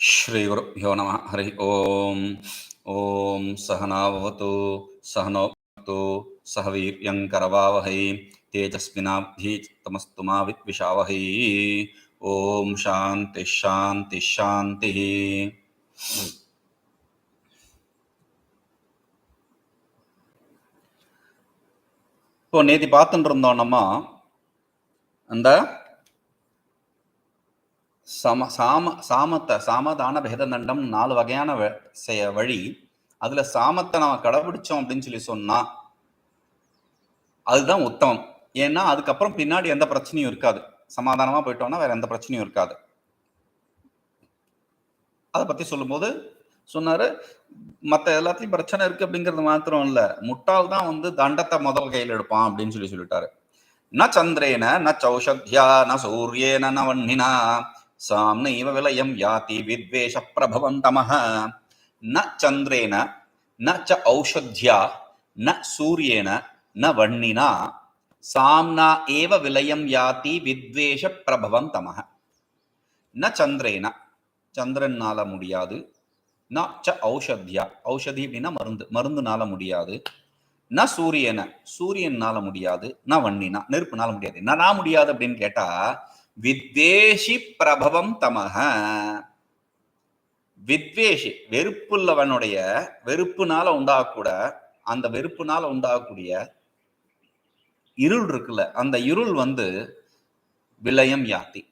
శ్రీ గురుభ్యో నమ. హరి ఓం. ఓం. సహనావతు సహనోక్తు సహ వీర్యంకరవావహై తేజస్వినాబ్ధీతమస్తు మా విద్విషావహై. ఓం. శాంతి శాంతి శాంతి. இப்போ நேதி பார்த்துட்டு இருந்தோம் நம்ம அந்த சம சாம சாமத்தை சாமதான பேததண்டம் நாலு வகையான வ- வழி. அதுல சாமத்தை நம்ம கடைபிடிச்சோம் அப்படின்னு சொல்லி சொன்னா அதுதான் உத்தமம். ஏன்னா அதுக்கப்புறம் பின்னாடி எந்த பிரச்சனையும் இருக்காது. சமாதானமா போயிட்டோம்னா வேற எந்த பிரச்சனையும் இருக்காது. அதை பத்தி சொல்லும்போது சொன்னாரு மத்த எல்லாத்தையும் பிரச்சனை இருக்கு அப்படிங்கிறது மாத்திரம் இல்ல. முட்டாள் தான் வந்து தண்டத்தை முதல் கையில் எடுப்பான் அப்படின்னு சொல்லி சொல்லிட்டாரு. ந சந்திரேன ந சௌஷத்யா ந சூரியேன ந வன்னினா சாம்னைவ விலயம் யாதி வித்வேஷ பிரபவம் தமஹ ந சந்திரேன ந ச ஔஷத்யா ந சூரியேன ந வன்னினா. சாம்னா ஏவ விலயம் யாதி வித்வேஷ பிரபவம் தமஹ ந சந்திரேன சந்திரனால முடியாது. ந ச ஔஷத்யா ஔஷதி அப்படின்னா மருந்து மருந்துனால முடியாது. ந சூரியன சூரியனால முடியாது. ந வன்னினா நெருப்புனால முடியாது. நான் முடியாது அப்படின்னு கேட்டா வித்வேஷி பிரபவம் தமக வித்வேஷி வெறுப்புள்ளவனுடைய வெறுப்புனால உண்டாகக்கூட அந்த வெறுப்புனால உண்டாகக்கூடிய இருள் இருக்குல்ல அந்த இருள் வந்து விலயம் யாத்தி.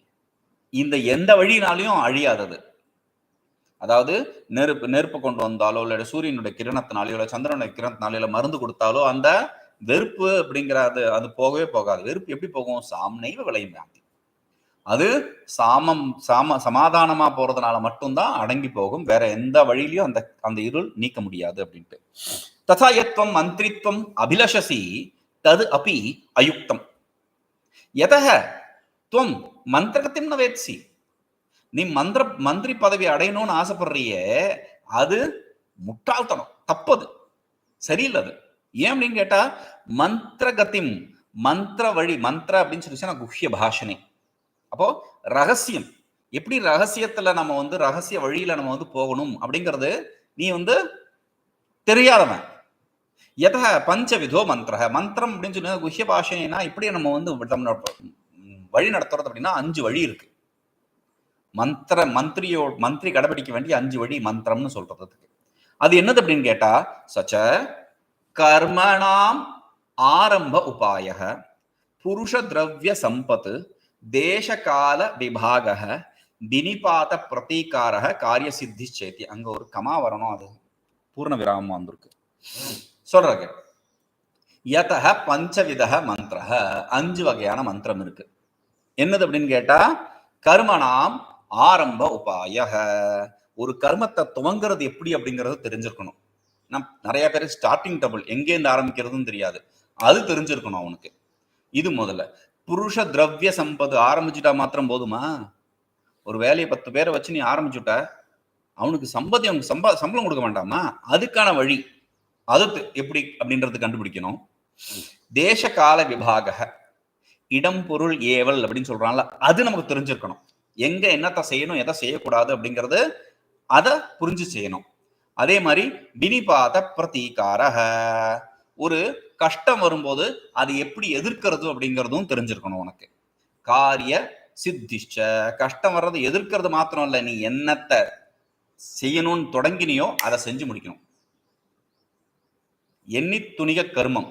இந்த எந்த வழியினாலையும் அழியாதது. அதாவது நெருப்பு நெருப்பு கொண்டு வந்தாலோ இல்ல சூரியனுடைய கிரணத்தினாலோ இல்ல சந்திரனுடைய கிரணத்தினாலோ இல்ல மருந்து கொடுத்தாலோ அந்த வெறுப்பு அப்படிங்கிற அது அது போகவே போகாது. வெறுப்பு எப்படி போகும்? சாம்னைவ விளையும் யாத்தி. அது சாமம் சாம சமாதானமா போறதுனால மட்டும்தான் அடங்கி போகும். வேற எந்த வழியிலையும் அந்த அந்த இருள் நீக்க முடியாது அப்படின்ட்டு. ததாயத்வம் மந்திரித்வம் அபிலஷசி தது அபி அயுக்தம். எதக? துவம் மந்திரகத்தையும் வேட்சி நீ மந்திர மந்திரி பதவி அடையணும்னு ஆசைப்படுறியே அது முட்டாள்தனம் தப்பது சரியில்லை அது. ஏன் அப்படின்னு கேட்டா மந்திரகத்திம் மந்திர வழி மந்திர அப்படின்னு சொல்லிச்சுன்னா குஹ்ய பாஷனே. அப்போ ரகசியம். எப்படி ரகசியத்துல நம்ம வந்து ரகசிய வழியில நம்ம வந்து போகணும் அப்படிங்கிறது நீ வந்து தெரியாதவன். எத பஞ்சவிதோ மந்திர மந்திரம் அப்படின்னு சொன்னா குஹ்ய பாஷைனா இப்படி நம்ம வந்து நம்ம வழி நடத்துறது அப்படின்னா அஞ்சு வழி இருக்கு. மந்திர மந்திரியோ மந்திரி கடைபிடிக்க வேண்டிய அஞ்சு வழி மந்திரம்னு சொல்றதுக்கு அது என்னது அப்படின்னு கேட்டா சச்ச கர்மணாம் ஆரம்ப உபாய புருஷ திரவிய சம்பத்து தேசகால விபாக தினிபாத பிரதீகார காரிய சித்தி சேத்தி அங்க ஒரு கமா வரணும் அது பூர்ண விராமம் வந்திருக்கு. சொல்றாங்க. யதக பஞ்சவித மந்திர அஞ்சு வகையான மந்திரம் இருக்கு. என்னது அப்படின்னு கேட்டா கர்மணாம் ஆரம்ப உபாய ஒரு கர்மத்தை துவங்குறது எப்படி அப்படிங்கறது தெரிஞ்சிருக்கணும். நம் நிறைய பேர் ஸ்டார்டிங் டபுள் எங்கேருந்து ஆரம்பிக்கிறதுன்னு தெரியாது. அது தெரிஞ்சிருக்கணும் அவனுக்கு. இது முதல்ல. புருஷ திரவிய சம்பது ஆரம்பிச்சுட்டா மாத்திரம் போதுமா? ஒரு வேலையை பத்து பேரை வச்சு நீ ஆரம்பிச்சுட்ட அவனுக்கு சம்பதி அவனுக்கு சம்பா சம்பளம் கொடுக்க வேண்டாமா? அதுக்கான வழி அது எப்படி அப்படின்றது கண்டுபிடிக்கணும். தேச கால விபாக இடம் பொருள் ஏவல் அப்படின்னு சொல்றான்ல அது நமக்கு தெரிஞ்சிருக்கணும். எங்க என்னத்தை செய்யணும் எதை செய்யக்கூடாது அப்படிங்கறது அதை புரிஞ்சு செய்யணும். அதே மாதிரி வினிபாத பிரதீகாரக ஒரு கஷ்டம் வரும்போது அது எப்படி எதிர்க்கிறது அப்படிங்கிறதும் தெரிஞ்சிருக்கணும் உனக்கு. காரிய சித்திஷ்ட. கஷ்டம் வர்றது எதிர்க்கிறது மாத்திரம் இல்லை. நீ என்னத்தை செய்யணும்னு தொடங்கினியோ அதை செஞ்சு முடிக்கணும். எண்ணி துணிக கருமம்.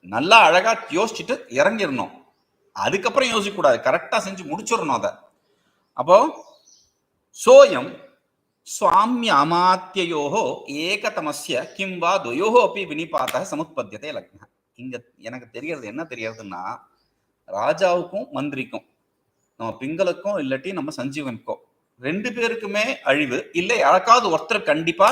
நல்லா அழகா யோசிச்சுட்டு இறங்கிடணும். அதுக்கப்புறம் யோசிக்க கூடாது கரெக்டா செஞ்சு முடிச்சிடணும் அதை. அப்போ சோயம் சுவாமிய அமாத்தியோ ஏகதமஸ்ய கிம் வா துயோஹோ அப்படி வினிபாத்தக சமுத்பத்தியத்தை லக்ன. இங்க எனக்கு தெரியறது என்ன தெரியறதுன்னா ராஜாவுக்கும் மந்திரிக்கும் நம்ம பிங்களுக்கும் இல்லாட்டி நம்ம சஞ்சீவனுக்கும் ரெண்டு பேருக்குமே அழிவு இல்லை யாருக்காவது ஒருத்தர் கண்டிப்பா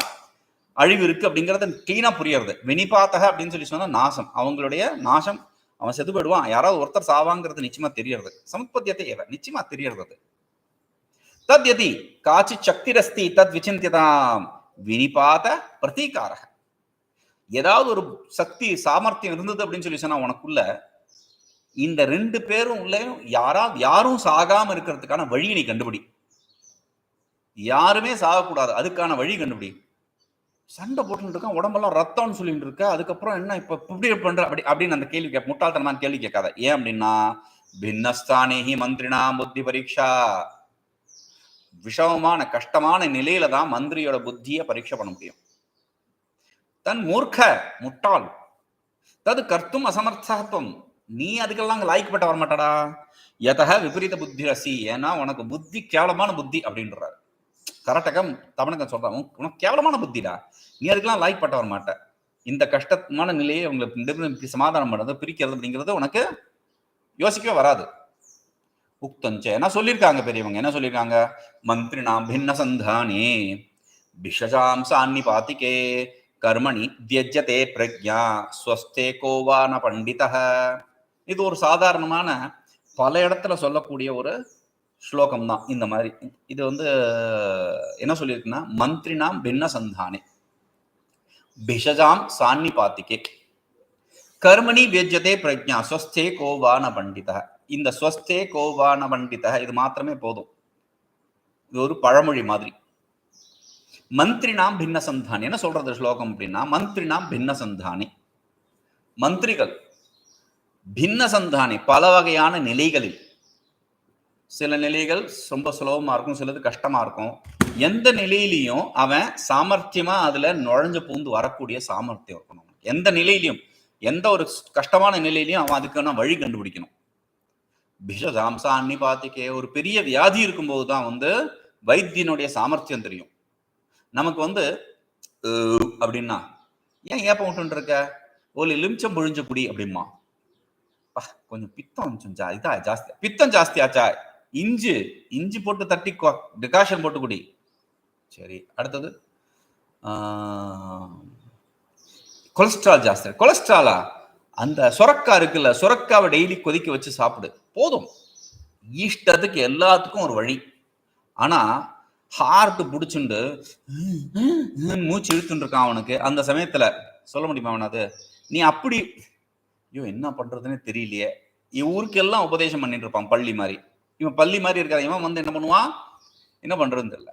அழிவு இருக்கு அப்படிங்கறது கிளீனா புரியறது. வினிபாத்தக அப்படின்னு சொல்லி சொன்னா நாசம். அவங்களுடைய நாசம் அவன் செதுபடுவான் யாராவது ஒருத்தர் சாவாங்கிறது நிச்சயமா தெரியறது சமுத்பத்தியத்தை ஏவ நிச்சயமா தெரியறது தத்யதி தத் காச்சித் சக்திரஸ்தி தத் விசிந்தியதாம் வினிபாத பிரதீகாரக ஏதாவது ஒரு சக்தி சாமர்த்தியம் இருந்தது அப்படின்னு சொல்லி சொன்னா உனக்குள்ள இந்த ரெண்டு பேரும் உள்ளேயும் யாராவது யாரும் சாகாம இருக்கிறதுக்கான வழியை நீ கண்டுபிடி. யாருமே சாகக்கூடாது அதுக்கான வழி கண்டுபிடி. சண்டை போட்டுட்டு இருக்கான் உடம்பெல்லாம் ரத்தம்னு சொல்லிட்டு இருக்க அதுக்கப்புறம் என்ன இப்ப இப்படி பண்ற அப்படி அப்படின்னு அந்த கேள்வி கேட்க முட்டாள்தனமான கேள்வி கேட்காத. ஏன் அப்படின்னா பின்னஸ்தானேஹி மந்திரினா புத்தி பரீட்சா விஷமமான கஷ்டமான நிலையில தான் மந்திரியோட புத்தியை பரீட்சை பண்ண முடியும். தன் மூர்க்க முட்டாள். தது கர்த்தும் அசமர்த்தத்துவம் நீ அதுக்கெல்லாம் லாய்க்கப்பட்ட வரமாட்டடா. எதக விபரீத புத்தி ரசி. ஏன்னா உனக்கு புத்தி கேவலமான புத்தி அப்படின்றாரு. கரட்டகம் தமிழகம் சொல்றான் உனக்கு கேவலமான புத்திடா. நீ அதுக்கெல்லாம் லாய்க் பட்ட வரமாட்ட. இந்த கஷ்டமான நிலையை உங்களுக்கு சமாதானம் பண்ணுறது பிரிக்கிறது அப்படிங்கிறது உனக்கு யோசிக்கவே வராது. உக்தஞ்ச என்ன சொல்லியிருக்காங்க பெரியவங்க? என்ன சொல்லியிருக்காங்க? மந்திரினாம் பின்ன சந்தானே பிஷஜாம் சான்னி பாத்திகே கர்மணி தியஜ்யதே பிரக்யா ஸ்வஸ்தே கோவான பண்டித। இது ஒரு சாதாரணமான பல இடத்துல சொல்லக்கூடிய ஒரு ஸ்லோகம் தான் இந்த மாதிரி இது வந்து என்ன சொல்லியிருக்குன்னா மந்திரினாம் பின்ன சந்தானே பிஷஜாம் சான்னி பாத்திகே கர்மணி வியஜ்யதே பிரஜா ஸ்வஸ்தே கோவான பண்டித। இந்த ஸ்வஸ்தே கோவான பண்டிதக இது மாத்திரமே போதும். இது ஒரு பழமொழி மாதிரி. மந்திரினாம் பின்ன சந்தானி என்ன சொல்றது ஸ்லோகம் அப்படின்னா மந்திரினாம் பின்ன சந்தானி மந்திரிகள் பின்ன சந்தானி பல வகையான நிலைகளில். சில நிலைகள் ரொம்ப சுலபமா இருக்கும் சிலது கஷ்டமா இருக்கும். எந்த நிலையிலையும் அவன் சாமர்த்தியமா அதுல நுழைஞ்சு பூந்து வரக்கூடிய சாமர்த்தியம் இருக்கணும். எந்த நிலையிலையும் எந்த ஒரு கஷ்டமான நிலையிலையும் அவன் அதுக்கான வழி கண்டுபிடிக்கணும். பிஷதாம்சா அன்னிபாத்திக்கே ஒரு பெரிய வியாதி இருக்கும்போது தான் வந்து வைத்தியனுடைய சாமர்த்தியம் தெரியும். நமக்கு வந்து அப்படின்னா ஏன் ஏப்ப விட்டு இருக்க ஒரு எலுமிச்சம் பொழிஞ்ச குடி அப்படிமா கொஞ்சம் பித்தம் கொஞ்சம் இதா ஜாஸ்தி பித்தம் ஜாஸ்தி ஆச்சா? இஞ்சி இஞ்சி போட்டு தட்டி டிகாஷன் போட்டு குடி. சரி அடுத்தது கொலஸ்ட்ரால் ஜாஸ்தி கொலஸ்ட்ராலா? அந்த சுரக்கா இருக்குல்ல சுரக்காவை டெய்லி கொதிக்க வச்சு சாப்பிடு. போதும். ஈஷ்டத்துக்கு எல்லாத்துக்கும் ஒரு வழி. ஆனா ஹார்ட் பிடிச்சுண்டு மூச்சு இழுத்துட்டு இருக்கான் அவனுக்கு. அந்த சமயத்துல சொல்ல முடியுமா அவனது நீ அப்படி ஐயோ என்ன பண்றதுன்னு தெரியலையே. ஊருக்கு எல்லாம் உபதேசம் பண்ணிட்டு இருப்பான் பள்ளி மாதிரி. இவன் பள்ளி மாதிரி இருக்காது இவன் வந்து என்ன பண்ணுவான்? என்ன பண்றதுன்னு தெரியல.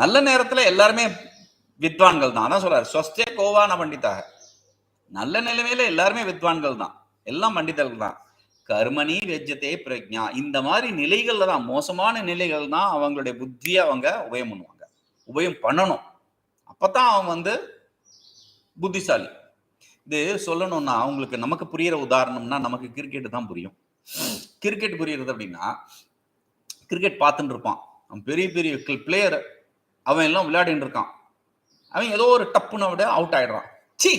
நல்ல நேரத்துல எல்லாருமே வித்வான்கள் தான். அதான் சொல்றாரு ஸ்வஸ்தே கோவான பண்டிதாக. நல்ல நிலைமையில எல்லாருமே வித்வான்கள் தான். எல்லாம் பண்டிதர்கள் தான் கர்மணி வெஜ்ஜத்தே பிரஜா இந்த மாதிரி நிலைகள்ல தான் மோசமான நிலைகள் தான் அவங்களுடைய புத்தியை அவங்க உபயம் பண்ணுவாங்க. உபயம் பண்ணணும். அப்பதான் அவங்க வந்து புத்திசாலி. இது சொல்லணும்னா அவங்களுக்கு நமக்கு புரியிற உதாரணம்னா நமக்கு கிரிக்கெட் தான் புரியும். கிரிக்கெட் புரியுறது அப்படின்னா கிரிக்கெட் பார்த்துட்டு இருப்பான். அவன் பெரிய பெரிய பிளேயர் அவன் எல்லாம் விளையாடிட்டு இருக்கான். அவன் ஏதோ ஒரு டப்புன்னு விட அவுட் ஆயிடுறான். சி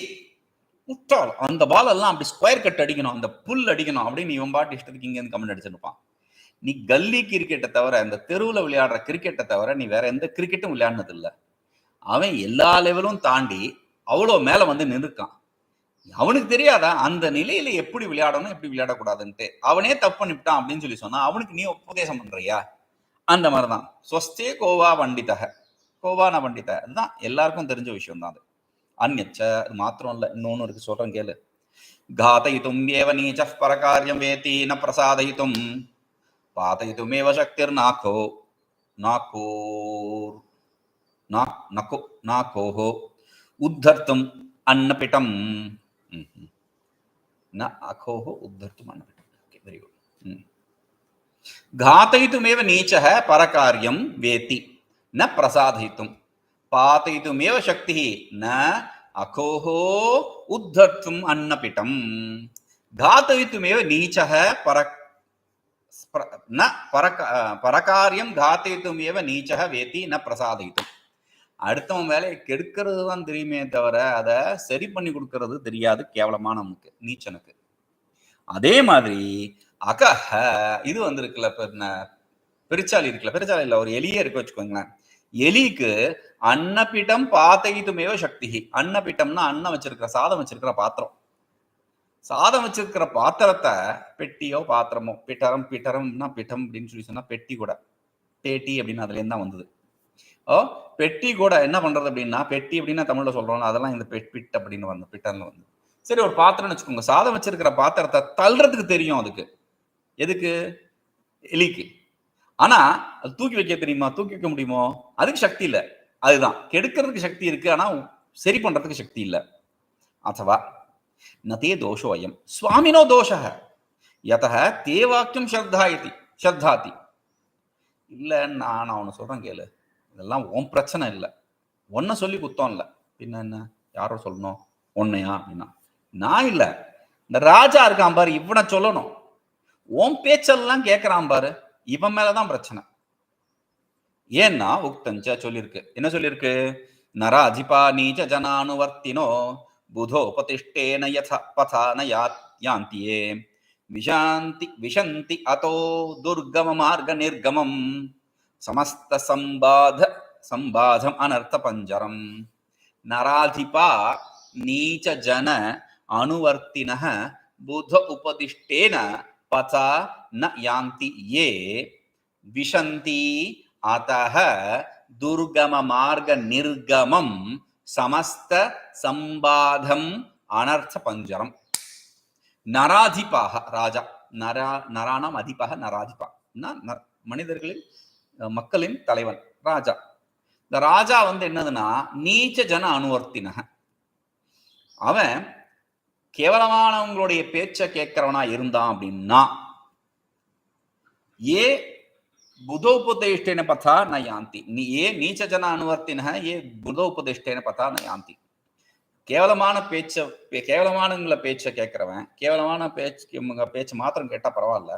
முட்டாள் அந்த பால் எல்லாம் அப்படி ஸ்கொயர் கட் அடிக்கணும் அந்த புல் அடிக்கணும் அப்படின்னு இவன் பாட்டு இஷ்டத்துக்கு இங்க இருந்து கமெண்ட் அடிச்சிருப்பான். நீ கல்லி கிரிக்கெட்டை தவிர இந்த தெருவில் விளையாடுற கிரிக்கெட்டை தவிர நீ வேற எந்த கிரிக்கெட்டும் விளையாடினது இல்லை அவன் எல்லா லெவலும் தாண்டி அவ்வளோ மேலே வந்து நின்றுக்கான் அவனுக்கு தெரியாதா அந்த நிலையில எப்படி விளையாடணும் எப்படி விளையாடக்கூடாதுன்ட்டு. அவனே தப்பு பண்ணிவிட்டான் அப்படின்னு சொல்லி சொன்னா அவனுக்கு நீ உபதேசம் பண்றியா? அந்த மாதிரிதான். சொஸ்தே கோவா பண்டிதக கோவான பண்டித அதுதான் எல்லாருக்கும் தெரிஞ்ச விஷயம் தான் அது. అన్యచ్చ అది మాత్రమల్ల இன்னொன்னு இருக்கு சொல்றேன் கேளு ఘాతయితుం ఏవ నీచః పరకార్యం వేతి న ప్రసాదయితుం పాతయితుమేవ శక్తిర్నాకో నాకోర్ నా నకో నాకోహ ఉద్ధర్తం అన్నపిటం నా అఖోహ ఉద్ధర్తం అన్నపిటం ఓకే వెరీ గుడ్ ఘాతయితుమేవ నీచః పరకార్యం వేతి న ప్రసాదయితుం పాతయితుమేవ శక్తిః న அகோஹோ உத்தத்தும் அன்னபிட்டம். ఘాతయితుమేవ நீச்சக పర న పరక பரகாரியம் காத்தயித்துமேவ நீச்சக வேத்தி ந பிரசாதயித்தும். அடுத்தவன் வேலையை கெடுக்கிறது தான் தெரியுமே தவிர அதை சரி பண்ணி கொடுக்கறது தெரியாது கேவலமான நமக்கு நீச்சனுக்கு. அதே மாதிரி அகஹ இது வந்திருக்குல்ல பெருச்சாலி இருக்குல்ல பெருச்சாலியில் ஒரு எலியே இருக்க வச்சுக்கோங்களேன். எலிக்கு அன்னபிட்டம் பாத்தகித்துமேவ சக்தி. அன்னப்பிட்டம்னா அன்னம் வச்சிருக்கிற சாதம் வச்சிருக்கிற பாத்திரம். சாதம் வச்சிருக்கிற பாத்திரத்தை பெட்டியோ பாத்திரமோ பிட்டரம் பிட்டரம்னா பிட்டம் அப்படின்னு சொல்லி சொன்னா பெட்டி கூட. பேட்டி அப்படின்னு அதுல தான் வந்தது. ஓ பெட்டி கூட என்ன பண்றது அப்படின்னா பெட்டி அப்படின்னா தமிழ்ல சொல்றோம் அதெல்லாம் இந்த பெட் பிட் அப்படின்னு வந்து பிட்டர்ல வந்து சரி ஒரு பாத்திரம்னு வச்சுக்கோங்க. சாதம் வச்சிருக்கிற பாத்திரத்தை தள்ளுறதுக்கு தெரியும் அதுக்கு. எதுக்கு? எலிக்கு. ஆனா அது தூக்கி வைக்க தெரியுமா? தூக்கி வைக்க முடியுமோ? அதுக்கு சக்தி இல்லை. அதுதான். கெடுக்கிறதுக்கு சக்தி இருக்கு ஆனா சரி பண்றதுக்கு சக்தி இல்லை. அத்தவா நதே தோஷோ அயம். சுவாமினோ தோஷ யத தேவாக்கியம் ஸ்ரத்தாயதி ஸ்ரத்தாதி இல்ல நான் அவனை சொல்றேன் கேளு. இதெல்லாம் உன் பிரச்சனை இல்லை. ஒன்ன சொல்லி குத்தம் இல்லை. பின்ன என்ன? யாரோ சொல்லணும்? ஒன்னையா அப்படின்னா. நான் இல்லை. இந்த ராஜா இருக்கான் பாரு இவனை சொல்லணும். உன் பேச்செல்லாம் கேட்கறான் பாரு. இவன் மேலதான் பிரச்சனை. ஏன்னா உக்தஞ்ச சொல்லியிருக்கு என்ன சொல்லியிருக்கு நராஜிபா நீச்ச ஜனானுவர்த்தினோ புதோ உபதிஷ்டேன யத பதான யாந்தியே. விஷாந்தி விஷந்தி அதோ துர்கம மார்க நிர்கமம். சமஸ்த சம்பாத சம்பாதம் அனர்த்த பஞ்சரம். நராதிபா நீச்ச ஜன அனுவர்த்தின புத உபதிஷ்டேன பதா ந யாந்தி ஏ விஷந்தி அத்தः துர்கம மார்க நிர்கமம் சமஸ்த சம்பாதம் அனர்த்த பஞ்சரம் நராதிபாக ராஜா நரா நராணாம் அதிபாக நராதிபா ந- மனிதர்களின் மக்களின் தலைவன் ராஜா। இந்த ராஜா வந்து என்னதுன்னா நீச்ச ஜன அனுவர்த்தினக அவன் கேவலமானவங்களுடைய பேச்சை கேட்கிறவனா இருந்தான் அப்படின்னா ஏ புதோபதேஷ்டேன பதா ந யாந்தி நீ ஏ நீச்ச ஜன அனுவர்த்தின ஏ புதோபதேஷ்டேன பதா ந யாந்தி கேவலமான பேச்ச கேவலமானங்கள பேச்சை பேச்ச கேட்கிறவன் கேவலமான பேச்சு இவங்க மாத்திரம் கேட்டா பரவாயில்ல.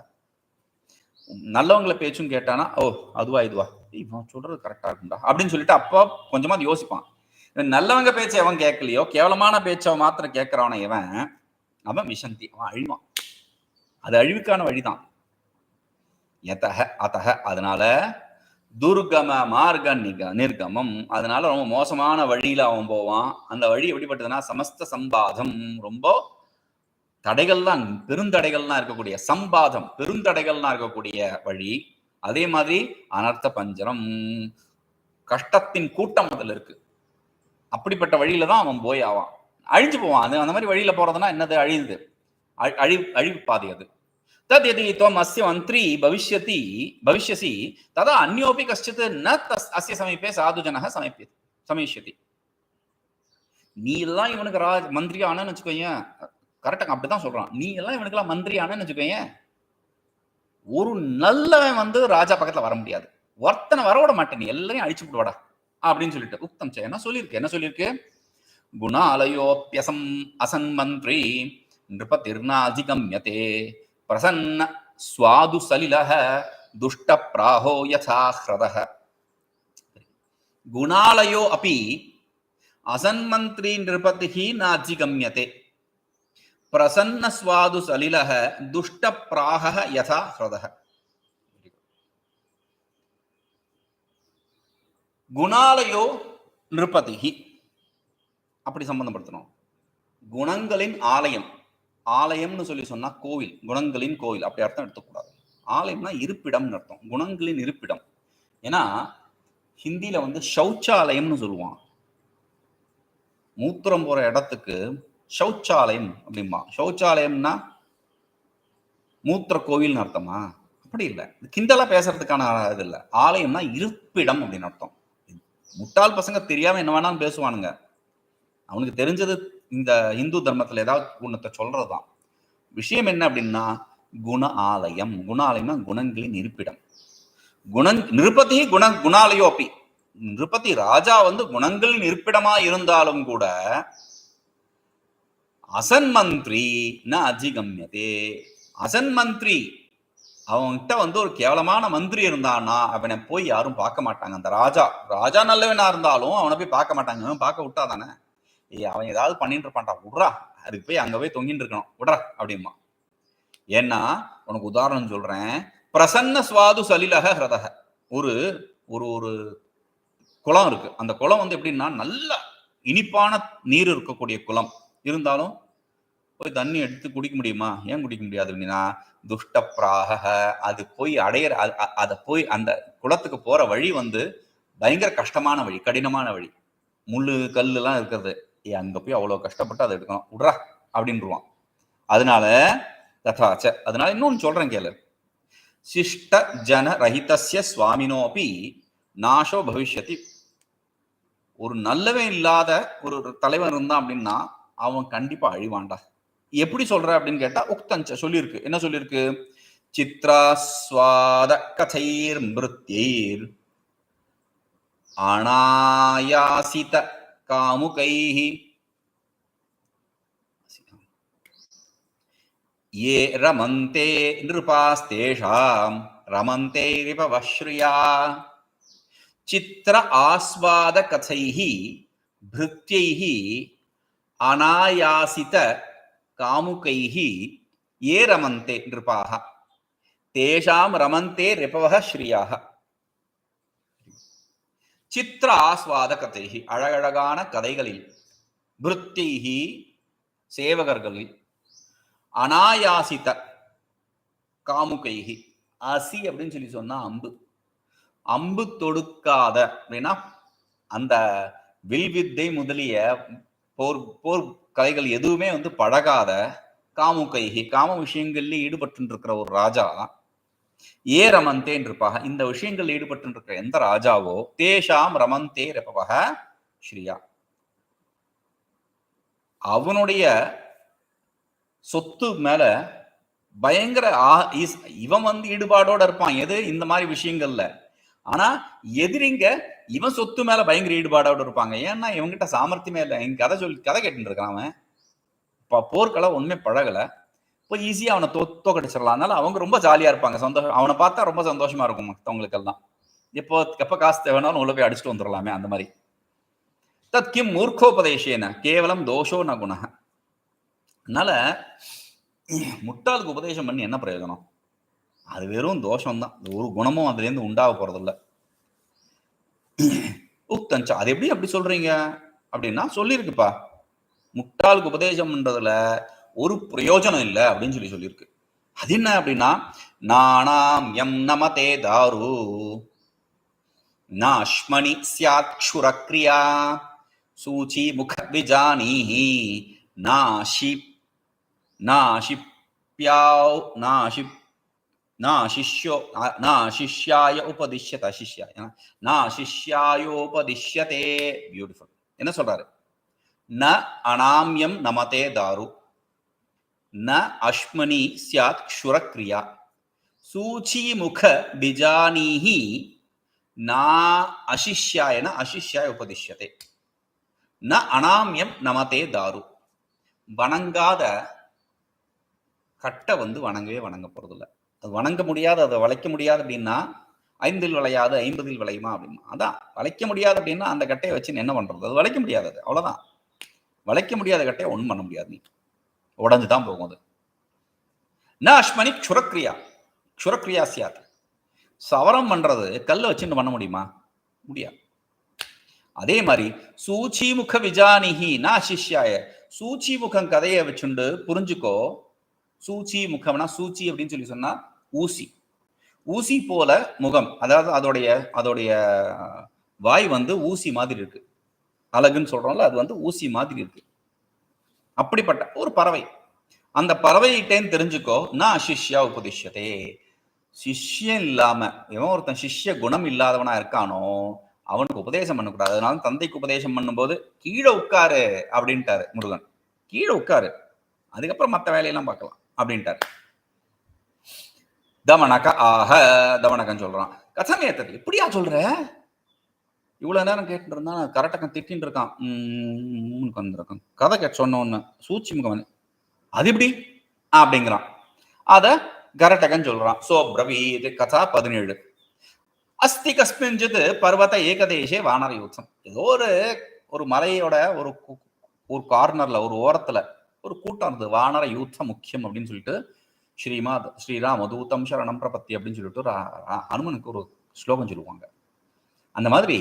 நல்லவங்களை பேச்சும் கேட்டானா ஓ அதுவா இதுவா. இவன் சொல்றது கரெக்டா இருக்கும்டா அப்படின்னு சொல்லிட்டு அப்போ கொஞ்சமா யோசிப்பான். நல்லவங்க பேச்சை எவன் கேட்கலையோ கேவலமான பேச்சை மாத்திரம் கேட்கறவன இவன் அவன் மிஷந்தி அவன் அழிவான். அது அழிவுக்கான வழிதான். எதக அத்தக அதனால துர்கம மார்க நிக நிர்கமம். அதனால ரொம்ப மோசமான வழியில அவன் போவான். அந்த வழி எப்படிப்பட்டதுன்னா சமஸ்த சம்பாதம். ரொம்ப தடைகள்லாம் பெருந்தடைகள்லாம் இருக்கக்கூடிய சம்பாதம் பெருந்தடைகள்லாம் இருக்கக்கூடிய வழி. அதே மாதிரி அனர்த்த பஞ்சரம். கஷ்டத்தின் கூட்டம் அதுல இருக்கு. அப்படிப்பட்ட வழியில தான் அவன் போய் ஆவான். அழிஞ்சு போவான். அது அந்த மாதிரி வழியில போறதுன்னா என்னது? அழிந்து அழி அழிவு பாதை அது. தத் எதி துவம் அஸ்ய மந்திரி பவிஷ்யதி பவிஷ்யசி ததா அந்யோபி கஷ்டித் ந தஸ் அஸ்ய சமீபே சாதுஜனக சமீப சமீஷ்யதி. நீ எல்லாம் இவனுக்கு ராஜ் மந்திரி ஆனன்னு வச்சுக்கோங்க கரெக்டாக அப்படிதான் சொல்றான். நீ எல்லாம் இவனுக்கெல்லாம் மந்திரி ஆனன்னு வச்சுக்கோங்க ஒரு நல்லவன் வந்து ராஜா பக்கத்துல வர முடியாது. ஒருத்தனை வரவிட மாட்டேன். நீ எல்லாரையும் அழிச்சு விடுவாடா. அப்படின்னு சொல்லிட்டு உக்தம் ச என்ன சொல்லியிருக்கு? என்ன சொல்லியிருக்கு? குணாலயோப்பியசம் அசன்மன்றி நிருபதிர்நாதிகம்யதே பிரசன்ன சுவாது சலிலக துஷ்ட பிராஹோ யதாஹ்ரதக குணாலயோ அப்பி அசன்மந்திரி நிருபதி நாதிகம்யதே பிரசன்ன சுவாது சலிலக துஷ்ட பிராக யதா குணாலயோ நிருபதிகி அப்படி சம்பந்தப்படுத்தணும். குணங்களின் ஆலயம். ஆலயம்னு சொல்லி சொன்னா கோவில். குணங்களின் கோவில். அப்படி அர்த்தம் எடுத்துக்கூடாது. ஆலயம்னா இருப்பிடம்னு அர்த்தம். குணங்களின் இருப்பிடம். ஏன்னா ஹிந்தியில வந்து சௌச்சாலயம்னு சொல்லுவான். மூத்திரம் போற இடத்துக்கு சௌச்சாலயம் அப்படிம்பா. சௌச்சாலயம்னா மூத்திர கோவில்னு அர்த்தமா? அப்படி இல்லை. கிண்டலா பேசுறதுக்கான இது இல்லை. ஆலயம்னா இருப்பிடம் அப்படின்னு அர்த்தம். முட்டாள் பசங்க தெரியாம என்ன வேணாலும் பேசுவானுங்க. அவனுக்கு தெரிஞ்சது இந்த இந்து தர்மத்துல ஏதாவது குணத்தை சொல்றதுதான். விஷயம் என்ன அப்படின்னா குண ஆலயம். குண ஆலயம்னா குணங்களின் இருப்பிடம். குண நிருபதி குண குணாலயோப்பி நிருபதி ராஜா வந்து குணங்களின் இருப்பிடமா இருந்தாலும் கூட அசன் மந்திரி ந அஜிகம்யதே. அசன் மந்திரி அவன்கிட்ட வந்து ஒரு கேவலமான மந்திரி இருந்தான்னா அவனை போய் யாரும் பார்க்க மாட்டாங்க. அந்த ராஜா ராஜா நல்லவனா இருந்தாலும் அவனை போய் பார்க்க மாட்டாங்க. அவன் பார்க்க விட்டா தானே? ஏய் அவன் ஏதாவது பண்ணிட்டு இருப்பான்டா. விட்றா. அதுக்கு போய் அங்க போய் தொங்கிட்டு இருக்கணும். விட்றா அப்படிமா ஏன்னா உனக்கு உதாரணம் சொல்றேன். பிரசன்ன சுவாது சலிலக ஹிரதக ஒரு ஒரு ஒரு குளம் இருக்கு. அந்த குளம் வந்து எப்படின்னா நல்ல இனிப்பான நீர் இருக்கக்கூடிய குளம். இருந்தாலும் போய் தண்ணி எடுத்து குடிக்க முடியுமா? ஏன் குடிக்க முடியாது அப்படின்னா துஷ்ட பிராக அது போய் அடையிற அதை போய் அந்த குளத்துக்கு போற வழி வந்து பயங்கர கஷ்டமான வழி கடினமான வழி. முள்ளு கல்லு எல்லாம் இருக்கிறது. ஏ அங்க போய் அவ்வளவு கஷ்டப்பட்டு அதை எடுக்கணும். விட்றா அப்படின்ருவான். அதனால ததாச்ச அதனால இன்னொன்னு சொல்றேன் கேளு. சிஷ்ட ஜன ரஹிதசிய சுவாமினோபி நாசோ பவிஷ்யதி. ஒரு நல்லவன் இல்லாத ஒரு தலைவன் இருந்தான் அப்படின்னா அவன் கண்டிப்பா அழிவான்டா. எப்படி சொல்ற அப்படின்னு கேட்டா உக்தஞ்ச சொல்லியிருக்கு. என்ன சொல்லியிருக்கு? சித்ராஸ்வாத கதைர் மிருத்யைர் அனாயாசித காமுகை ஏ ரமந்தே நிருபாஸ்தேஷாம் ரமந்தே ரிபவஸ்ரியா சித்திர ஆஸ்வாத கதைஹி பிருத்தியைஹி அனாயாசித காமுகைஹி ஏ ரமந்தே நிருபாக. தேஷாம் ரமந்தே ரிபவக ஸ்ரீயாக. சித்திர ஆஸ்வாத கதைகி அழகழகான கதைகளில் விற்த்திகி சேவகர்களில் அனாயாசித காமுகைகி அசி அப்படின்னு சொல்லி சொன்னா அம்பு. அம்பு தொடுக்காத அப்படின்னா அந்த வில்வித்தை முதலிய போர் போர் கலைகள் எதுவுமே வந்து பழகாத காமுகைகி காம விஷயங்கள்ல ஈடுபட்டு இருக்கிற ஒரு ராஜா. ஏ ரமந்தேன் இருப்பாக இந்த விஷயங்கள் ஈடுபட்டு இருக்கிற எந்த ராஜாவோ தேஷாம் ரமந்தே ரபவக ஸ்ரீயா. அவனுடைய சொத்து மேல பயங்கர இவன் வந்து ஈடுபாடோட இருப்பான். எது? இந்த மாதிரி விஷயங்கள்ல. ஆனா எதிரிங்க இவன் சொத்து மேல பயங்கர ஈடுபாடோட இருப்பாங்க. ஏன்னா இவங்கிட்ட சாமர்த்தியமே இல்லை. எங்க கதை சொல்லி கதை கேட்டுட்டு இருக்கான் அவன். இப்ப போர்க்கள ஒண்ணுமே பழகல. இப்போ ஈஸியா அவனை தோ தோக்கடிச்சிடலாம். அதனால அவங்க ரொம்ப ஜாலியா இருப்பாங்க. சந்தோஷம் அவனை பார்த்தா ரொம்ப சந்தோஷமா இருக்கும் மத்தவங்களுக்கு எல்லாம் எப்போ எப்ப காசு தேவைனாலும் உள்ள போய் அடிச்சுட்டு வந்துடலாமே அந்த மாதிரி. தத் கிம் மூர்க்கோபதேசேன. கேவலம் தோஷோ ந குண அதனால முட்டாளுக்கு உபதேசம் பண்ணி என்ன பிரயோஜனம்? அது வெறும் தோஷம் தான் ஒரு குணமும் அதுலேருந்து உண்டாக போறதில்லை. உக்தஞ்சா. அது எப்படி அப்படி சொல்றீங்க? அப்படின்னா சொல்லியிருக்குப்பா முட்டாளுக்கு உபதேசம்ன்றதுல ஒரு பிரயோஜனம் இல்லை அப்படின்னு சொல்லி சொல்லியிருக்கு. அது என்ன அப்படின்னா நானாம் எம் நமதே தாரு. நாஷ்மணி சியாக்ஷுரக்ரியா சூச்சி முக நாஷிப் நாஷிப்யாவ் நாஷிப் न शिष्यो न शिष्याय उपदिஷ்யத சிஷ்யா ந சிஷ்யாயோபதிஷ்யதே பியூட்டிஃபுல் என்ன சொல்றாரு? ந அனாமியம் நமதே தாரு ந அஷ்மனி சியாத் க்ஷுரக்ரியா சூச்சிமுக பிஜானீஹி நா அசிஷ்யாயன அசிஷ்யாய உபதிஷ்யதே ந அனாமியம் நமதே தாரு வணங்காத கட்டை வந்து வணங்கவே வணங்க போறதில்லை. அது வணங்க முடியாது அதை வளைக்க முடியாது அப்படின்னா ஐந்தில் விளையாது ஐம்பதில் விளையுமா அப்படின்னா அதான். வளைக்க முடியாது அப்படின்னா அந்த கட்டையை வச்சு என்ன பண்றது? அது வளைக்க முடியாது அது அவ்வளவுதான். வளைக்க முடியாத கட்டையை ஒண்ணும் பண்ண முடியாது நீ. உடஞ்சு தான் போகும் அது. ந அஷ்மணி சுரக்ரியா. சுரக்ரியா சியாத். சவரம் பண்றது கல்லை வச்சுட்டு பண்ண முடியுமா? முடியாது. அதே மாதிரி சூச்சி முக விஜானிஹி ந அசிஷ்யாய சூச்சி முகம் கதையை வச்சுண்டு புரிஞ்சுக்கோ. சூச்சி முகம்னா சூச்சி அப்படின்னு சொல்லி சொன்னா ஊசி. ஊசி போல முகம் அதாவது அதோடைய அதோடைய வாய் வந்து ஊசி மாதிரி இருக்கு. அழகுன்னு சொல்றோம்ல அது வந்து ஊசி மாதிரி இருக்கு. அப்படிப்பட்ட ஒரு பறவை. அந்த பறவைகிட்டேன்னு தெரிஞ்சுக்கோ நான் சிஷ்யா உபதிஷதே சிஷ்யம் இல்லாம இவன் ஒருத்தன் சிஷ்ய குணம் இல்லாதவனா இருக்கானோ அவனுக்கு உபதேசம் பண்ணக்கூடாது. அதனால தந்தைக்கு உபதேசம் பண்ணும்போது கீழே உட்காரு அப்படின்ட்டாரு முருகன். கீழே உட்காரு. அதுக்கப்புறம் மற்ற வேலையெல்லாம் பார்க்கலாம் அப்படின்ட்டாரு. தமனக ஆஹ தமனகன் சொல்றான். கதம் ஏத்தது எப்படியா சொல்ற? இவ்வளவு நேரம் கேட்டு இருந்தா கரெக்டாக திட்டின்னு இருக்கான். உம் வந்திருக்கான் கதை கேட்டு சொன்ன ஒண்ணு சூச்சி அது எப்படி? அப்படிங்கிறான். அத கரட்டகன் சொல்றான். சோ பிரவீத் கதா பதினேழு. அஸ்தி கஸ்மிஞ்சித் பர்வத ஏகதேசே வானர யூத்தம் ஏதோ ஒரு ஒரு மலையோட ஒரு ஒரு கார்னர்ல ஒரு ஓரத்துல ஒரு கூட்டம் இருந்தது. வானர யூத்தம் முக்கியம் அப்படின்னு சொல்லிட்டு ஸ்ரீமாத் ஸ்ரீராம் அதூத்தம் சரணம் பிரபத்தி அப்படின்னு சொல்லிட்டு ஹனுமனுக்கு ஒரு ஸ்லோகம் சொல்லுவாங்க. அந்த மாதிரி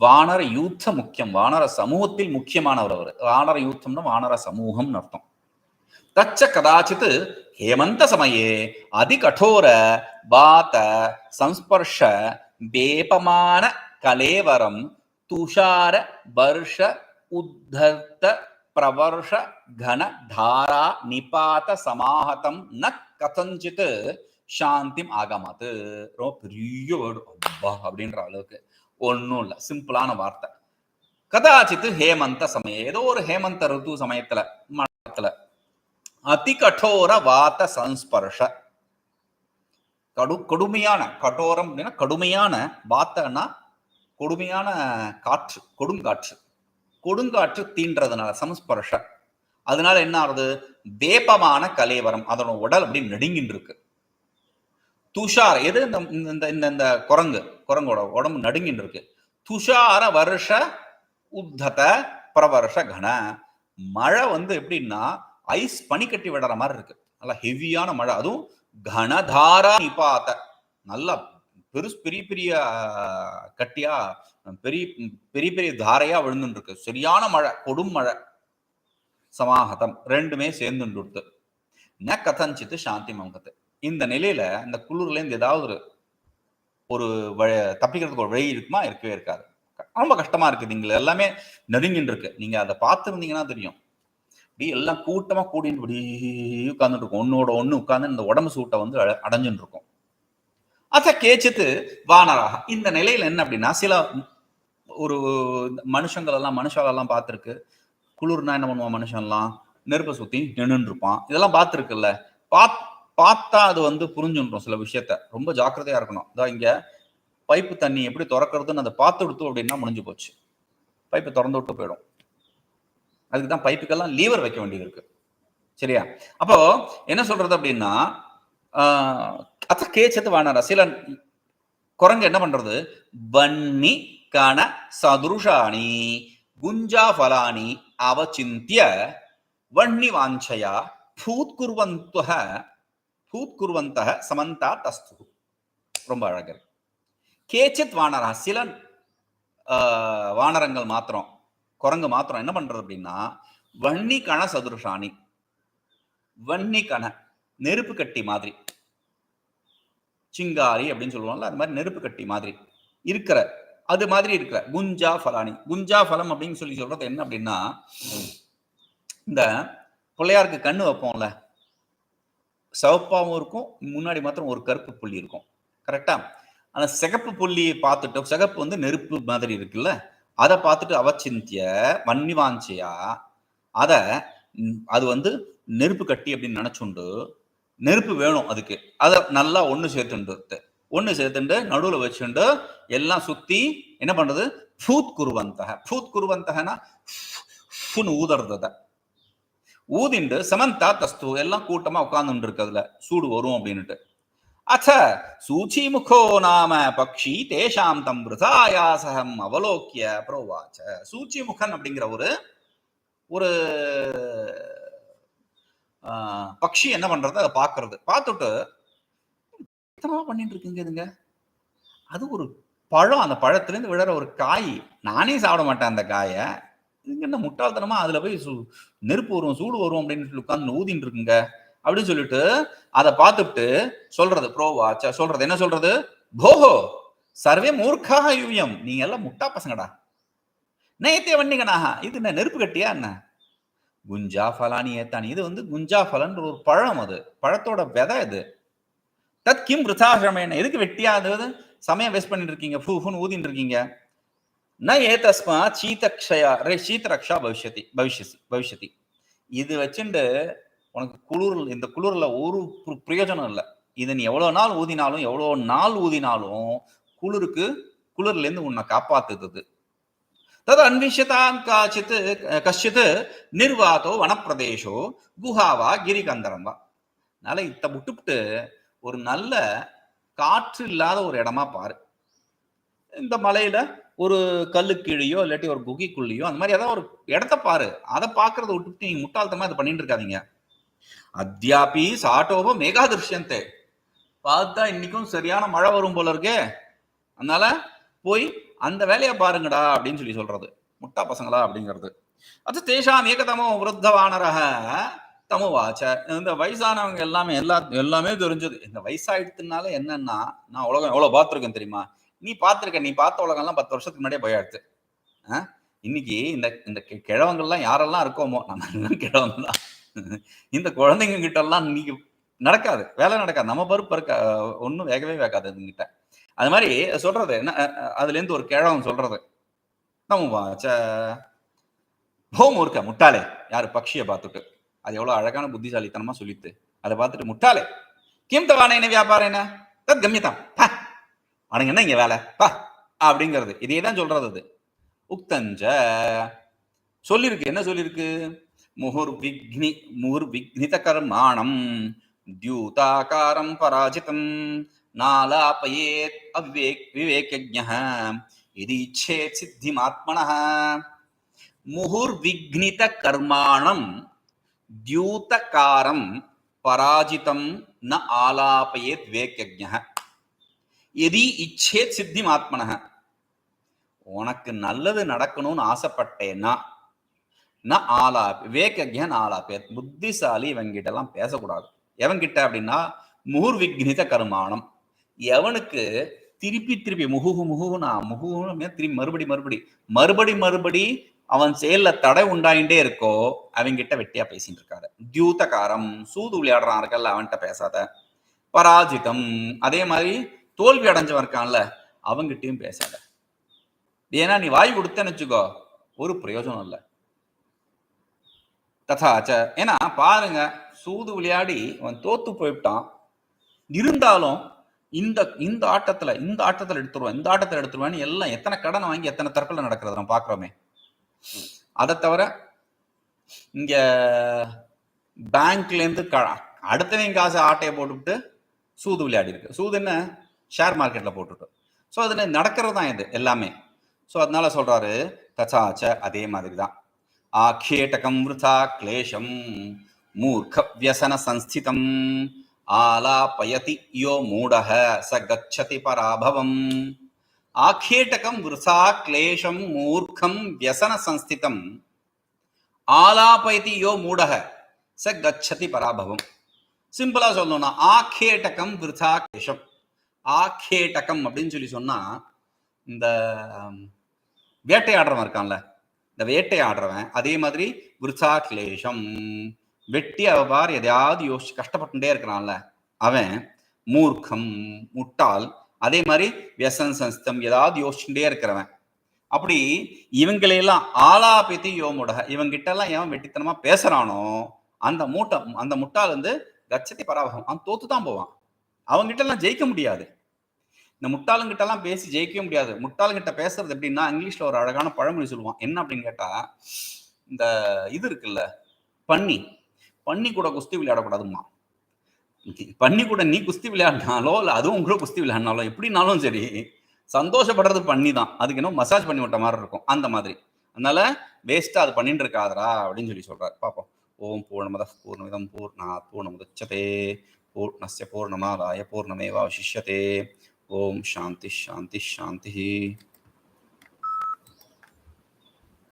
வானர யூத்த முக்கியம் வானர சமூகத்தில் முக்கியமானவர் அவர். வானர யூத்தம்னா வானர சமூகம்னு அர்த்தம். தச்ச கதாச்சித் ஹேமந்த சமயே அதிகடோர வாத சம்ஸ்பர்ஷ வேபமான கலேவரம் துஷார வருஷ உத்தர்த்த பிரவர்ஷ கன தாரா நிபாத சமாஹதம் ந கதஞ்சித் சாந்திம் ஆகமாத்து ரொம்ப பெரிய வேர்டு அப்பா அப்படின்ற அளவுக்கு. ஒன்றும் இல்லை. சிம்பிளான வார்த்தை. கதாச்சித்து ஹேமந்த சமயம். ஏதோ ஒரு ஹேமந்த ருத்து சமயத்துல மனத்துல அதி கட்டோர வாத சன்ஸ்பர்ஷ கடு கொடுமையான கடோரம் அப்படின்னா கடுமையான வாத்தன்னா கொடுமையான காற்று கொடுங்காற்று. கொடுங்காற்று தீன்றதுனால சமஸ்பர்ஷ. அதனால என்ன ஆகுது? வேப்பமான கலேவரம் அதனோட உடல் அப்படி நடுங்கின்னு இருக்கு துஷார் எது இந்த இந்த இந்த இந்த குரங்கு குரங்கோட உடம்பு நடுங்கின்னு இருக்கு துஷார வருஷ உத்தத பிரவருஷ கன மழை வந்து எப்படின்னா ஐஸ் பனி கட்டி விடுற மாதிரி இருக்கு. நல்லா ஹெவியான மழை. அதுவும் கனதாரா நிபாத்த நல்லா பெருசு பெரிய பெரிய கட்டியா பெரிய பெரிய பெரிய தாரையா விழுந்துருக்கு சரியான மழை கொடும் மழை. சமாஹதம் ரெண்டுமே சேர்ந்துட்டு ந கதஞ்சித்து சாந்தி மங்கத்து. இந்த நிலையில இந்த குளிர்ல இருந்து ஏதாவது ஒரு ஒரு தப்பிக்கிறதுக்கு ஒரு வழி இருக்குமா? இருக்கவே இருக்காது. ரொம்ப கஷ்டமா இருக்குது இங்க எல்லாமே நெருங்கின்னு இருக்கு நீங்க அதை பார்த்துருந்தீங்கன்னா தெரியும். இப்படி எல்லாம் கூட்டமா கூடின்னு இப்படி உட்காந்துட்டு இருக்கும் ஒன்னோட ஒண்ணு உட்காந்து இந்த உடம்பு சூட்டை வந்து அடைஞ்சுட்டு இருக்கும் அத கேச்சித்து வானராக. இந்த நிலையில என்ன அப்படின்னா சில ஒரு மனுஷங்கள் எல்லாம் மனுஷாலெல்லாம் பார்த்துருக்கு. குளிர்னா என்ன பண்ணுவான் மனுஷன்லாம்? நெருப்பை சுத்தி நின்று இருப்பான் இதெல்லாம் பார்த்துருக்குல்ல. பாத் பார்த்தா அது வந்து புரிஞ்சுன்றோம் சில விஷயத்த. ரொம்ப ஜாக்கிரதையா இருக்கணும். இதான் இங்க பைப்பு தண்ணி எப்படி திறக்கிறதுன்னு அதை பார்த்து விடுத்தோம் அப்படின்னா முடிஞ்சு போச்சு. பைப்பு திறந்து விட்டு போயிடும். அதுக்கு தான் பைப்புக்கெல்லாம் லீவர் வைக்க வேண்டியது இருக்கு. சரியா? அப்போ என்ன சொல்றது அப்படின்னா ஆஹ், அத்த கேச்சத்து வானாரா? சில குரங்கு என்ன பண்றது? வன்னி கண சதுருஷாணி குஞ்சா ஃபலானி அவச்சிந்திய வன்னி வாஞ்சயா பூத்குர்வந்துவ பூத்குர்வந்தக சமந்தா தஸ்து. ரொம்ப அழகு கேச்சித் வானரா? சில வானரங்கள் மாத்திரம் குரங்கு மாத்திரம் என்ன பண்றது அப்படின்னா வன்னி கண சதுருஷாணி. வன்னி கண. நெருப்பு கட்டி மாதிரி. சிங்காரி அப்படின்னு சொல்லுவாங்கல்ல அது மாதிரி நெருப்பு கட்டி மாதிரி இருக்கிற அது மாதிரி இருக்கிற குஞ்சா ஃபலானி. குஞ்சா ஃபலம் அப்படின்னு சொல்லி சொல்றது என்ன அப்படின்னா இந்த பிள்ளையாருக்கு கண்ணு வைப்போம்ல சிவப்பாவும் இருக்கும் முன்னாடி மாத்திரம் ஒரு கருப்பு புள்ளி இருக்கும். கரெக்டா ஆனா சிகப்பு புள்ளியை பார்த்துட்டோம் சிகப்பு வந்து நெருப்பு மாதிரி இருக்குல்ல அதை பார்த்துட்டு அவச்சிந்திய வன்னிவாஞ்சியா அத அது வந்து நெருப்பு கட்டி அப்படின்னு நினைச்சுண்டு நெருப்பு வேணும் அதுக்கு. அதை நல்லா ஒன்று சேர்த்துண்டு ஒன்று சேர்த்துண்டு நடுவில் வச்சுண்டு எல்லாம் சுற்றி என்ன பண்றது? ஃபூத் குருவந்தக. ஃபூத் குருவந்தகனா ஃபுன்னு ஊதுறது ஊதிண்டு சமந்தா தஸ்து எல்லாம் கூட்டமா உட்காந்துட்டு இருக்கிறதுல சூடு வரும் அப்படின்னுட்டு. அச்ச சூச்சி முகோ நாம பக்ஷி தேஷாம் தம் விருதாயாசகம் அவலோக்கிய புரோவாச்ச சூச்சி முகன் அப்படிங்கிற ஒரு ஒரு பக்ஷி என்ன பண்றது? அதை பார்க்கறது. பார்த்துட்டு எத்தனமா பண்ணிட்டு இருக்குங்க இதுங்க? அது ஒரு பழம். அந்த பழத்துலேருந்து விழற ஒரு காய். நானே சாப்பிட மாட்டேன் அந்த காயை. இதுங்க என்ன முட்டாள்தனமா? அதுல போய் நெருப்பு வரும் சூடு வரும் அப்படின்னு சொல்லி உட்காந்து ஊதின்னு இருக்குங்க. அப்படின்னு சொல்லிட்டு அதை பார்த்துட்டு சொல்றது ப்ரோவாச்ச சொல்றது. என்ன சொல்றது? போஹோ சர்வே மூர்க்காக யூயம் நீங்க எல்லாம் முட்டா பசங்கடா. நேத்தே வண்டிங்கனாக இது என்ன நெருப்பு கட்டியா என்ன? குஞ்சா ஃபலானி ஏத்தானி. இது வந்து குஞ்சா ஃபலன்ற ஒரு பழம் அது. பழத்தோட விதை இது. தத் கிம் விருத்தாசிரமேன எதுக்கு வெட்டியா அது? சமயம் வேஸ்ட் பண்ணிட்டு இருக்கீங்க ஃபூ ஃபூன்னு ஊதிட்டு இருக்கீங்க ந ஏதஸ்மா சீதக்ஷயா. ரே சீதரக்ஷா பவிஷ்யதி பவிஷ்யசி பவிஷ்யதி. இது வச்சுண்டு உனக்கு குளிர் இந்த குளிரில் ஒரு பிரயோஜனம் இல்லை. இதை நீ எவ்வளோ நாள் ஊதினாலும் எவ்வளோ நாள் ஊதினாலும் குளிருக்கு குளிர்லேருந்து உன்னை காப்பாத்துது தது அன்விஷதாம் காச்சித் கஷ்டித் நிர்வாதோ வனப்பிரதேசோ குஹாவா கிரிகந்தரம் வா அதனால இத்த விட்டுவிட்டு ஒரு நல்ல காற்று இல்லாத ஒரு இடமா பாரு. இந்த மலையில ஒரு கல்லு கீழேயோ இல்லாட்டி ஒரு குகைக்குள்ளேயோ அந்த மாதிரி ஏதாவது ஒரு இடத்த பாரு. அதை பாக்குறத விட்டுட்டு நீங்க முட்டாள்தமா இதை பண்ணிட்டு இருக்காதீங்க. அத்தியாபி சாட்டோப மேகா திருஷ்யந்தே பார்த்தா இன்னைக்கும் சரியான மழை வரும் போல இருக்கே. அதனால போய் அந்த வேலையை பாருங்கடா அப்படின்னு சொல்லி சொல்றது. முட்டா பசங்களா அப்படிங்கிறது. அது தேஷாம் ஏகதமோ விருத்தவானரக தமுவாச்ச. இந்த வயசானவங்க எல்லாமே எல்லா எல்லாமே தெரிஞ்சது. இந்த வயசாயிடுத்துனால என்னன்னா நான் உலகம் எவ்வளோ பார்த்துருக்கேன் தெரியுமா? நீ பார்த்துருக்க நீ பார்த்த உலகம்லாம் பத்து வருஷத்துக்கு முன்னாடியே போயாடுது இன்னைக்கு இந்த இந்த கிழவங்கள்லாம் யாரெல்லாம் இருக்கோமோ நம்ம கிழவங்க தான் இந்த குழந்தைங்க கிட்ட எல்லாம் இன்னைக்கு நடக்காது. வேலை நடக்காது. நம்ம பருப்பு இருக்க ஒன்றும் வேகவே வேகாது இதுங்கிட்ட அது மாதிரி சொல்றது என்ன அஹ், ஒரு கிழவன் சொல்றது. நம்ம ஹோம் இருக்க முட்டாளே யாரு பக்ஷியை பார்த்துட்டு. அது எவ்வளோ அழகான புத்திசாலித்தனமா சொல்லித்து. அதை பார்த்துட்டு முட்டாளே கிம் தவான என்ன வியாபாரம் என்ன? தத் கம்யதான் பா அவனுங்க என்ன இங்க வேலை? பா அப்படிங்கிறது. இதே தான் சொல்றது அது. உக்தஞ்ச சொல்லியிருக்கு என்ன சொல்லிருக்கு? முகுர் விக்னி முகுர் விக்னித கர்மாணம் தியூதாகாரம் பராஜிதம். நாலாபயேத் அவ்வேக் விவேகஜ்ஞः இது இச்சேத் சித்திமாத்மனः முகுர் விக்னித கர்மாணம் தியூதகாரம் பராஜிதம் ந ஆலாபயேத் விவேகஜ்ஞः எதி இச்சேத் சித்திமாத்மனः உனக்கு நல்லது நடக்கணும்னு ஆசைப்பட்டேன்னா நான் ஆலா விவேகஜன் ஆலாபேத் புத்திசாலி இவங்கிட்ட எல்லாம் பேசக்கூடாது. எவங்கிட்ட அப்படின்னா முகுர் விக்னித கருமானம். எவனுக்கு திருப்பி திருப்பி முகுகு முகுகுனா முகுகுன்னு திரும்பி மறுபடி மறுபடி மறுபடி மறுபடி அவன் செயல்ல தடை உண்டாயிட்டே இருக்கோ அவங்கிட்ட வெட்டியா பேசிட்டு இருக்காரு. தியூதகாரம் சூது விளையாடுறான் இருக்கல்ல அவன்கிட்ட பேசாத. பராஜிதம் அதே மாதிரி தோல்வி அடைஞ்சவன் இருக்கான்ல அவங்கிட்டயும் பேசாத. ஏன்னா நீ வாய் கொடுத்தேன்னு வச்சுக்கோ ஒரு பிரயோஜனம் இல்லை. ததாச்ச ஏன்னா பாருங்க சூது விளையாடி அவன் தோத்து போயிட்டான் இருந்தாலும் இந்த இந்த ஆட்டத்துல இந்த ஆட்டத்துல எடுத்துருவேன் இந்த ஆட்டத்துல எடுத்துருவான்னு எல்லாம் எத்தனை கடனை வாங்கி எத்தனை தற்கொலை நடக்கிறது நம்ம பாக்குறோமே. அதை தவிர இங்க பேங்க்ல இருந்து அடுத்தவங்க காசு ஆட்டையை போட்டுவிட்டு சூது விளையாடி இருக்கு. சூது என்ன? ஷேர் மார்க்கெட்ல போட்டுட்டு ஸோ அதுல நடக்கிறது தான் இது எல்லாமே. ஸோ அதனால சொல்றாரு தச்சாச்ச அதே மாதிரி தான். ஆக்கேட்டகம் விருதா கிளேஷம் மூர்க்க வியசன சன்ஸ்திதம். ஆலாபயதி யோ மூடக ச கச்சதி பராபவம். ஆக்ஷேட்டகம் விருசா கிளேஷம் மூர்க்கம் வியசன சம்ஸ்திதம். ஆலாபயதி யோ மூடக ச கச்சதி பராபவம். சிம்பிளா சொல்லணும்னா ஆக்ஷேட்டகம் விருசா கிளேஷம். ஆக்ஷேட்டகம் அப்படின்னு சொல்லி சொன்னா இந்த வேட்டையாடுறவன் இருக்கான்ல இந்த வேட்டையாடுறவன் அதே மாதிரி விருசா கிளேஷம். வெட்டி அவ பார் எதையாவது யோசிச்சு கஷ்டப்பட்டுட்டே இருக்கிறான்ல. அவன் மூர்க்கம் முட்டாள் அதே மாதிரி வியசன சஸ்தம் ஏதாவது யோசிச்சுட்டே இருக்கிறவன். அப்படி இவங்களையெல்லாம் ஆலாபித்தி யோமுட இவங்கிட்ட எல்லாம் எவன் வெட்டித்தனமா பேசுறானோ அந்த மூட்டை அந்த முட்டாள் வந்து கச்சத்தை பராபகம் அவன் தோத்து தான் போவான். அவங்கிட்ட எல்லாம் ஜெயிக்க முடியாது. இந்த முட்டாளுங்கிட்ட எல்லாம் பேசி ஜெயிக்கவே முடியாது. முட்டாளுங்கிட்ட பேசுறது எப்படின்னா இங்கிலீஷ்ல ஒரு அழகான பழமொழி சொல்லுவான். என்ன அப்படின்னு கேட்டா இந்த இது இருக்குல்ல பன்னி. பண்ணி கூட குஸ்தி விளையாடக்கூடாதுமா பண்ணி கூட நீ குஸ்தி விளையாடினாலோ இல்லை அதுவும் கூட குஸ்தி விளையாடினாலோ எப்படினாலும் சரி சந்தோஷப்படுறது பண்ணி தான் அதுக்கு இன்னும் மசாஜ் பண்ணி விட்ட மாதிரி இருக்கும். அந்த மாதிரி. அதனால வேஸ்ட்டாக அது பண்ணிட்டு இருக்காதரா அப்படின்னு சொல்லி சொல்கிறார் பார்ப்போம் ஓம் பூர்ணமத பூர்ணமிதம் பூர்ணா பூர்ணமுதச்சதே. பூர்ணஸ்ய பூர்ணமாதாய பூர்ணமேவாவசிஷ்யதே. ஓம் சாந்தி சாந்தி சாந்தி.